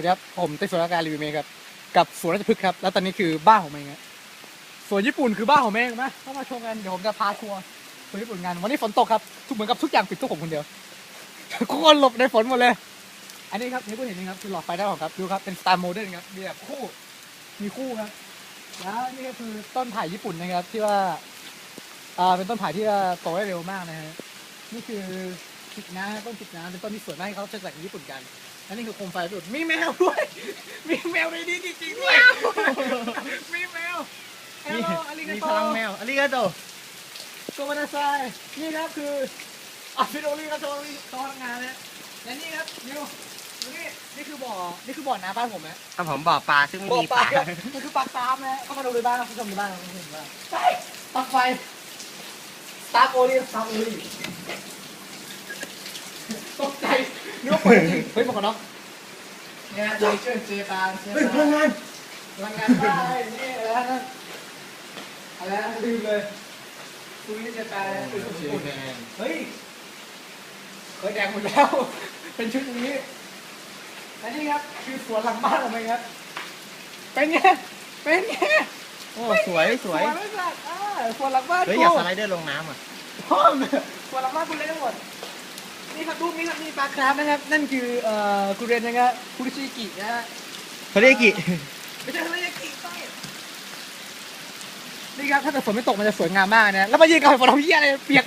วัสดีครับ ผมเต้สวนการรีวิวเมย์ครับ กับสวนราชพฤกษ์ครับ แล้วตอนนี้คือบ้านของเมย์ครับสวนญี่ปุ่นคือบ้านของเมย์นะเข้ามาชมกัน เดี๋ยวผมจะพาทัวร์สวนญี่ปุ่นกันวันนี้ฝนตกครับ ทุกเหมือนกับทุกอย่างปิดตัวผมคนเดียวทุกคนหลบในฝนหมดเลย อันนี้ครับนี่คุณเห็นนี่ครับคือหลอดไฟด้านหลังครับ ดูครับ เป็นสไตล์โมเดิร์นครับ มีแบบคู่ มีคู่ครับ แล้วนี่ก็คือต้นไผ่ญี่ปุ่นนะครับ ที่ว่า อ่า เป็นต้นไผ่ที่ว่าโตได้เร็วมากนะฮะ นี่คือจิกน้ำต้นจิกน้ำเป็นต้นที่สวยมากที่เขาจะจากญี่ปุ่นกัน และนี่คือโคมไฟญี่ปุ่นมีแมวด้วย มีแมวในนี้จริงๆด้วย มีแมวเฮลมีโลอาริกามีโตพลังแมวอาริกาโตโกมานาไซนี่ครับคืออาฟิโดริกาโตริโตทำงานนะและนี่ครับนิวนี่นี่คือบ่อ นี่คือบ่อน้ำบ้านผมนะ ครับผมบ่อปลาซึ่งไม่บ่อมีปปลาลามันคือปลาซามนะเข้ามาดูในบ้านผู้ชมในบ้านผู้ชมในบ้านใช่ปลั๊กไฟสตาร์โอลีสตาร์โอลี ตกใจนึกว่าเปิดจริงเฮ้ยบอกก่อนเนาะเนี่ยเจเจเจปานเจเฮ้ยพปาลันงงานพลังงานใต้นี่อะไรนะอะไรนะลืมเลยคุณนี่จะแปลเป็นญี่ปุ่นเฮ้ยเฮ้ยแดงหมดแล้ว เป็นชุดนี้และนี่ครับคือสวนหลังบ้านของมันครับเป็นไงเป็นไงโอ้สวยสวยสวนไม่สักอ่าสวนหลังบ้านเฮ้ยกูอยากสไลเดอร์ลงน้ำอะห้องสวนหลังบ้านกูเล่นหมด นี่ครับรูปนี้ครับนี่ปลาคราฟนะครับ นั่นคือเอ่อกุเรนนะครับคุริชิกินะฮะเขาเรียกกี่ไม่ใช่ทะเลยากิใต้นี่ครับถ้าเกิดฝนไม่ตกมันจะสวยงามมากนะแล้วมายืนกับฝนทำเหี้ยอะไรเปียก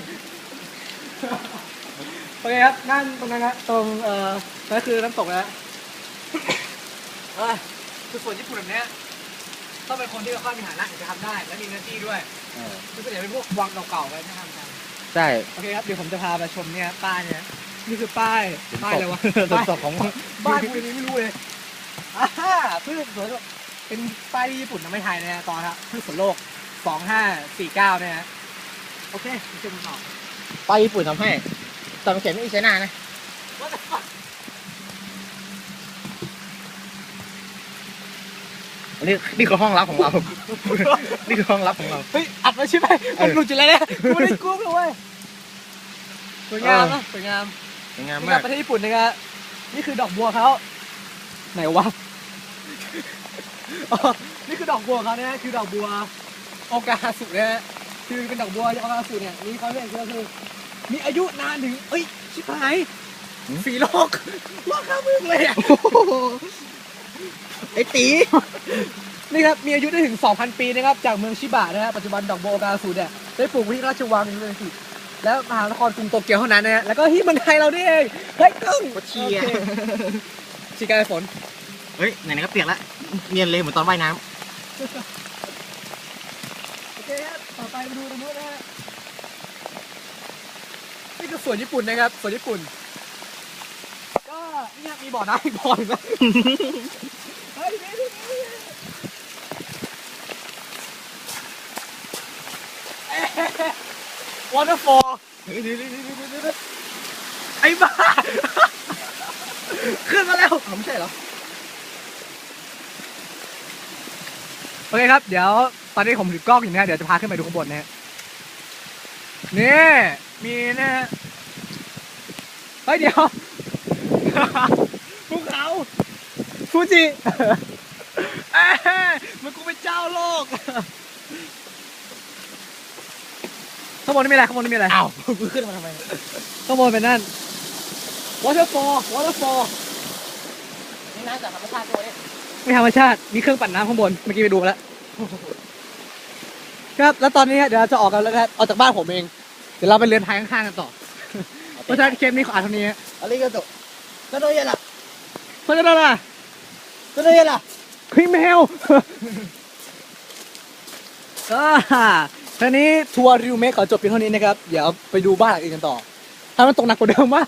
โอเคครับนั่นตรงนั้นนะตรงเอ่อนั่นคือน้ำตกนะเอ้ยคือฝนญี่ปุ่นแบบเนี้ยต้องเป็นคนที่ค่อยมีฐานะถึงจะทำได้ และมีเนื้อที่ด้วยคือส่วนใหญ่เป็นพวกวังเก่าๆไว้ที่ทำกัน ใช่ โอเคครับเดี๋ยวผมจะพาไปชมเนี่ยป้ายเนี่ยนี่คือป้ายป้ายอะไรวะฝนตกของบ้านกูยังไม่รู้เลยอ่าฮ่าพืชสวนโลกเป็นป้ายที่ญี่ปุ่นทำไม่ไทยนะฮะตอนครับพืชสวนโลกสองห้าสี่เก้าเนี่ยฮะโอเคไปชมกันต่อไปญี่ปุ่นทำให้ตอนเขียนไม่ใช่หน้านะ What the fuck อันนี้นี่คือห้องลับของเรา นี่คือห้องลับของเราเฮ้ย อัดไว้ใช่ไหมเอมันอหลุดจุดแล้วเนี่ยกูไม่ได้กรุ๊ปเลยเว้ยสวยงามนะสวยงามสวยงามนี่คมารักบประเทศญี่ปุ่นนะครับนี่คือดอกบัวเขาไหนวะอ๋อนี่คือดอกบัวเขาเนี่ยคือดอกบัวโอกาสุนะฮะคือเป็นดอกบัวโอกาสุเนี่ยมีความเป็นก็คือ มีอายุนานถึงเอ้ยชิบหายสีโลกโลกข้ามเมืองเลยอะไอ้ตี นี่ครับมีอายุได้ถึง 2,000 ปีนะครับจากเมืองชิบะนะฮะปัจจุบันดอกบัวโอกาสุเนี่ยได้ปลูกไว้ที่ราชวังเลยสิแล้วมหานครกรุงโตเกียวเท่านั้นนะฮะแล้วก็ที่เมืองไทยเรานี่เองเฮ้ยกึ้งโคตรเชียร์ โอคชีกายฝนเฮ้ยไหนๆก็เปียกแล้วเนียนเลยเหมือนตอนว่ายน้โอเคครับต่อไปมาดูตรงนู้นนะฮะนี่คือสวนญี่ปุ่นนะครับสวนญี่ปุ่น ก็นี่ครับมีบ่อน้ำอีกบ่อหนึงนะ เฮ้ยนี่นี่นี่วอเตอร์ ฟอลำเฮ้ยนี่นี่นี่นี่นี่ไอ้บ้า ขึ้นมาแล้วอ๋อไม่ใช่เหรอ โอเคครับ เดี๋ยว ตอนนี้ผมถือกล้องอยู่นะฮะเดี๋ยวจะพาขึ้นไปดูข้างบนนะฮะนี่ มีนะฮะเฮ้ยเดี๋ยว ภูเขาฟูจิ เอ้ยมันกูเป็นเจ้าโลก ข้างบนนี่มีอะไรข้างบนนี่มีอะไรอ้าวกูขึ้นมาทำไมข้างบนเป็นนั่น waterfall waterfall นี่น้ำจากธรรมชาติตัวนี้ไม่ธรรมชาติ มีเครื่องปั่นน้ำข้างบน เมื่อกี้ไปดูมาแล้ว ครับ แล้วตอนนี้เดี๋ยวเราจะออกกันแล้วนะครับออกจากบ้านผมเอง เดี๋ยวเราไปเรือนไทยข้างๆกันต่อเพราะฉะนั้นเคมนี้ขออ่านเท่านี้ฮะอาริกาโตก็โดนยันละเพราะฉะนั้นล่ะก็โดนยันละเฮ้ยแมวอ่า ทีนี้ทัวร์ริวเมคขอจบเพียงเท่านี้นะครับ เดี๋ยวไปดูบ้านหลังอื่นกันต่อถ้ามันตกหนักกว่าเดิมว่า